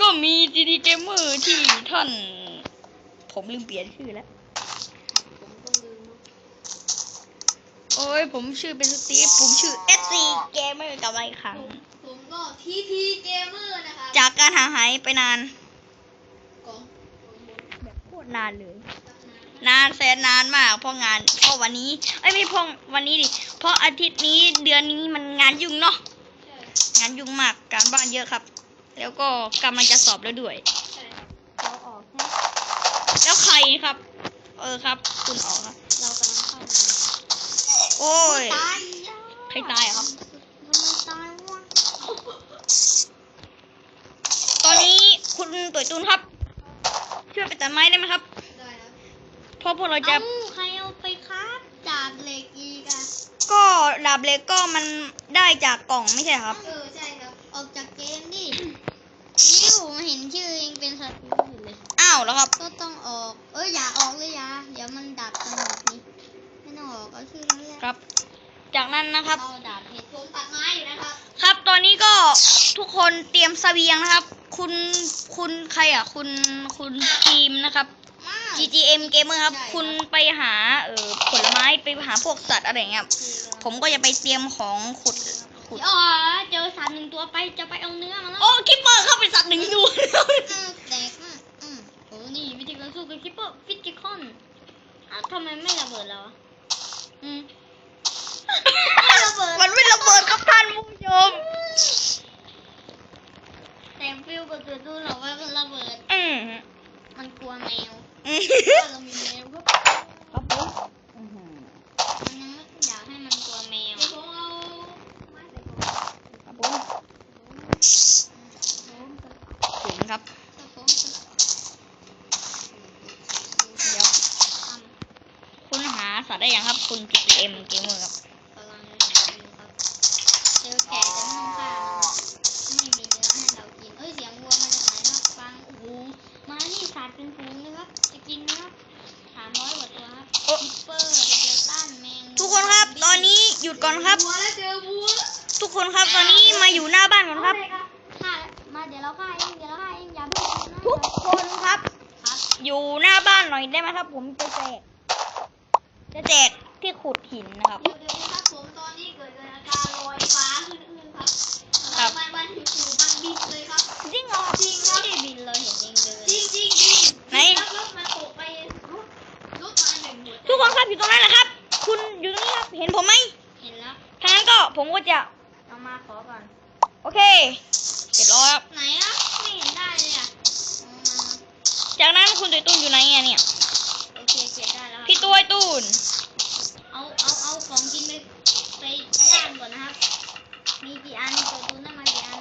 ก็มีดีดีเกมเมอร์ที่ท่าน ผมลืมเปลี่ยนชื่อแล้วผมก็ลืมเนอะโอ้ยผมชื่อเป็นสตีฟผมชื่อเอสซีเกมเมอร์กลับมาอีกครั้ง ผมผมก็ทีทีเกมเมอร์นะครับจากการห่างหายไปนานกองกองบนแบบโคตรนานเลยตั้งนานนานแสนนานมากเพราะงานเพราะวันนี้เอ้ยไม่เพราะวันนี้ดิเพราะอาทิตย์นี้เดือนนี้มันงานยุ่งเนาะใช่งานยุ่งมากการบ้านเยอะครับ แล้วก็กำลังจะสอบแล้วด้วยใช่ครับเราออกแล้วใครครับ เออครับ คุณออกครับเรากำลังเข้ามาโอ้ย ตายใครตายอะครับ ทำไมตายวะตอนนี้คุณตุ๋ยตุนครับ ช่วยไปตัดไม้ได้ไหมครับได้ครับเพราะพวกเราจะ เอ้าใครเอาไปครับจากเหล็กอีกอะก็ดาบเหล็กก็มันได้จากกล่องไม่ใช่ครับ เออใช่ครับ ออกจากเกมดิอิวมาเห็นชื่อเองเป็นสติวอยู่เลย อ้าวแล้วครับ ก็ต้องออก เอออย่าออกเลยอย่าเดี๋ยวมันดับกันหมดนี่ไม่ต้องออกเอาชื่อนั้นแหละครับ จากนั้นนะครับ เอาดาบเพชรผมตัดไม้อยู่นะครับครับ ตอนนี้ก็ทุกคนเตรียมเสบียงนะครับ คุณคุณใครอะ คุณคุณทีมนะครับ มา GGM Gamer ครับ ใช่ครับ คุณไปหาเออผลไม้ไปหาพวกสัตว์อะไรอย่างเงี้ยครับผมก็จะไปเตรียมของขุดขุดอ๋อเจอสัตว์หนึ่งตัวไปจะไปเอาเนื้อมาแล้วโอ้คิปเปอร์เข้าไปสัตว์หนึ่งตัวอ้า สู้กับคิปเปอร์ฟิจิคอนอ้าวทำไมไม่ระเบิดแล้วอะอืมไม่ระเบิดมันไม่ระเบิดครับท่านผู้ชม แต่ฟิลกับตัวดูหรอกว่ามันระเบิด อืมมันกลัวแมวอืม ถ้าเรามีแมวก็ ครับผมอื้อหือ มันยังไม่อยากให้มันกลัวแมวผมเอาไม้ใส่กล่อง ครับผม ผม ถึงครับ ผม เดี๋ยว คุณหา สัตว์ได้ยังครับ คุณ GGM Gamer ครับกำลังหาอยู่ครับเจอแกะจะไม่ต้องฆ่ามันไม่มีเนื้อให้เรากินเอ้ยเสียงวัวมาจากไหนนะฟังโอ้โหมานี่สัตว์เป็นฝูงเลยครับจะกินไหมครับสามร้อยกว่าตัวครับโอ้คิปเปอร์เจอต้านแมงทุกคนครับ ตอนนี้หยุดก่อนครับ วัวแล้วเจอวัวทุกคนครับตอนนี้มาอยู่หน้าบ้านก่อนครับ ฆ่ามาเดี๋ยวเราฆ่าเองเดี๋ยวเราฆ่าเองอย่าเพิ่งกินนะทุกคนครับ ครับ อยู่หน้าบ้านหน่อยได้ไหมครับ ผมจะแจก จะแจกที่ขุดหินนะครับเดี๋ยวเดี๋ยวนะครับผมตอนนี้เกิดอาการลอยฟ้าขึ้นอืนครับครับมันมันหิวมันบินเลยครับ จริงเหรอจริงครับ ไม่ได้บินเลยเห็นเองเลย จริงจริงจริงไหน แล้วรถมันตกไปรถรถมาหนึ่งหัวใจทุกคนครับอยู่ตรงนั้นแหละครับ คุณอยู่ตรงนี้ครับ เห็นผมไหมเห็นแล้วทางนั้นก็ผมก็จะเอามาขอก่อน โอเคเรียบร้อยครับไหนอะไม่เห็นได้เลยอะเอามาจากนั้นคุณตุยตุ้นอยู่ไหนอะเนี่ย ตัวไอ้ตูน เอาเอาเอาของกินไปไปย่างก่อนนะครับ มีกี่อันตัวตุนได้มากี่อัน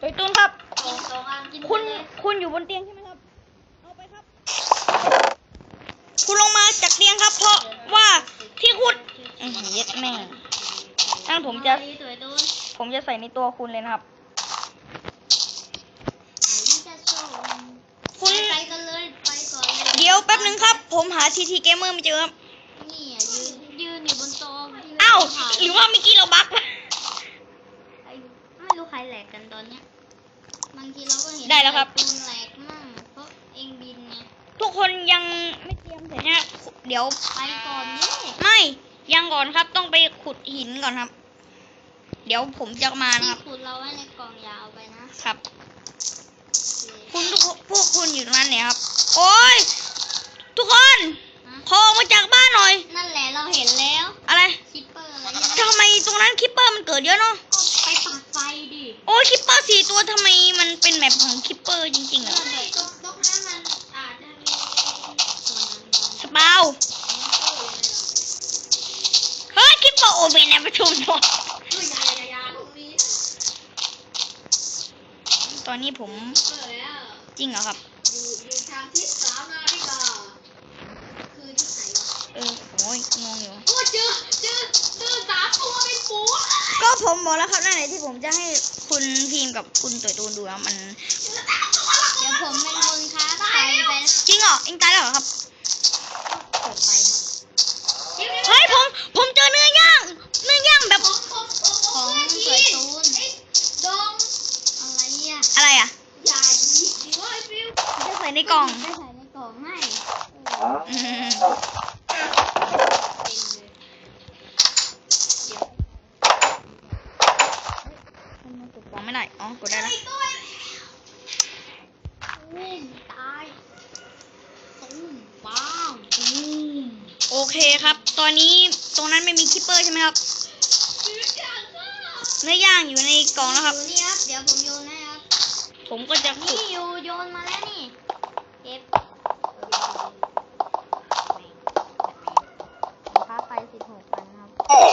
ตุยตุ้นครับ สองสองอันกินไปคุณ เลยคุณอยู่บนเตียงใช่ไหมครับ เอาไปครับ คุณลงมาจากเตียงครับ เพราะว่าที่ขุดอือหือเย็ดแม่งั้นผมจะดีตัวตุนผมจะใส่ในตัวคุณเลยนะครับ อันนี้จะโชว์ คุณ ไปกันเลยไปก่อนเลย เดี๋ยวแป๊บนึงครับ ผมหาทีทีเกมเมอร์ไม่เจอครับ นี่อะยืนยืนอยู่บนโต๊ะที่อ้าวถ่ยหรือว่าเมื่อกี้เราบั๊กไอ้ไม่รู้ใครแหลกกันตอนเนี้ยบางทีเราก็เห็นได้แล้วครับ ตูนแหลกมั่งเพราะเองบินไงทุกคนยังไม่เตรียมเสร็จนะเดี๋ยว ไปก่อนนี่ไม่ยังก่อนครับต้องไปขุดหินก่อนครับ เดี๋ยวผมจะมานะที่ครับ ขุดเราไว้ในกล่องยาวไปนะครับ โอเคคุณทุกคนพวกคุณอยู่ตรงนั้นเนี่ยครับ โอ้ย ทุกคนนะขอออกมาจากบ้านหน่อย นั่นแหละเราเห็นแล้วอะไรคิปเปอร์อะไรนะทำไมตรงนั้นคิปเปอร์มันเกิดเยอะเนาะก็ไปปักไฟดิโอ้ยคิปเปอร์สี่ตัวทำไมมันเป็นแบบของคิปเปอร์จริงๆอะตรงตรงนั้นมันอาจจะมีส่วนนั้นสปาวเฮ้ยคิปเปอร์โอเมนในประชุมหมดเฮ้ยอยาอยาอยาตรงนี้ตอนนี้ผมเปิดแล้วจริงเหรอครับ อยู่อยู่ทางทิศสามนาฬิกาคือที่ไหนวะ เอ อโอ้ยงงอยู่ โอ้เจอเจอเจอสามตัวเป็นฝูงก็ผมบอกแล้วครับนั่นแหละที่ผมจะให้คุณพิมพ์กับคุณตุ๋ยตูนดูนะมันเดี๋ยวผมเป็นคนค้าไปไปจริงเหรอเองตายแล้วเหรอครับ เปิดไปครับ เฮ้ยผม ผมเจอเนื้อย่าง เนื้อย่างแบบ ของสวยตูนดงอะไรอะ อะไรอะ อย่า ในกล่อง ไปใส่ในกล่องให้ อืม เต็มเลยเดี๋ยว มันกดวางไม่ได้ อ๋อ กดได้แล้ว อุ้มตายตุ้มปังตุ้ม โอ เคครับ ตอนนี้ตรงนั้นไม่มีคิปเปอร์ใช่ไหมครับเนื้อย่างอยู่ในกล่องแล้วครับอยู่นี่ครับ เดี๋ยวผมโยนให้ครับ ผมก็จะขุนี่ดอยู่โยนมาแล้วนี่เก็บค่าไฟสิบหกพันครับ โอ้ย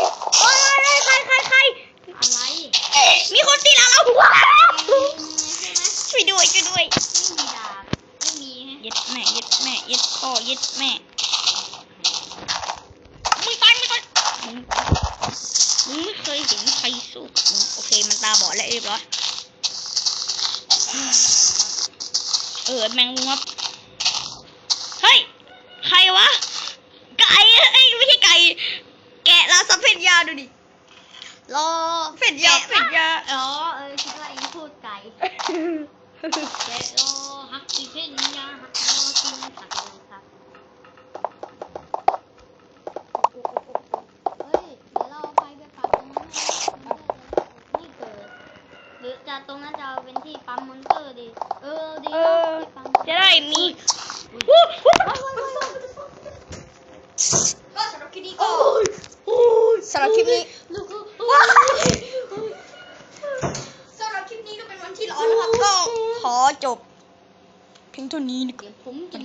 ใครใครใครอะไร มีคนตีหลังเราว้าวใช่ไหมช่วยด้วยช่วยด้วยไม่มีดาบไม่มีฮะยึดแม่ยึดแม่ยึดพ่อยึดแม่ สู้กับมึงโอเคมันตาบอดแล้วเรียบร้อยเออแมงมุมครับเฮ้ยใครวะ ไก่เอ้ยไม่ใช่ไก่ แกะลาสเปนยาดูดิรอเป็ดยาเป็ดยาอ๋อเออคิดว่าเองพูดไก่แกะรอฮักกิเพนยาฮักรอกินผักเลยครับเฮ้ยเดี๋ยวเราเอาไฟไปปักตรงนั้นให้ไม่เกิด หรือจะ ตรงนั้นจะเอาเป็นที่ปั๊มมอนเตอร์ดีเออดีเอนะอที่ปั๊มมอนเตอร์จะได้มีก็สำหรับคลิปนี้ก็สำหรับคลิปนี้ลูกก็สำหรับคลิปนี้ก็เป็นวันที่ร้อนนะครับก็ขอจบเพียงเท่านี้นะครับ เดี๋ยวผมจะ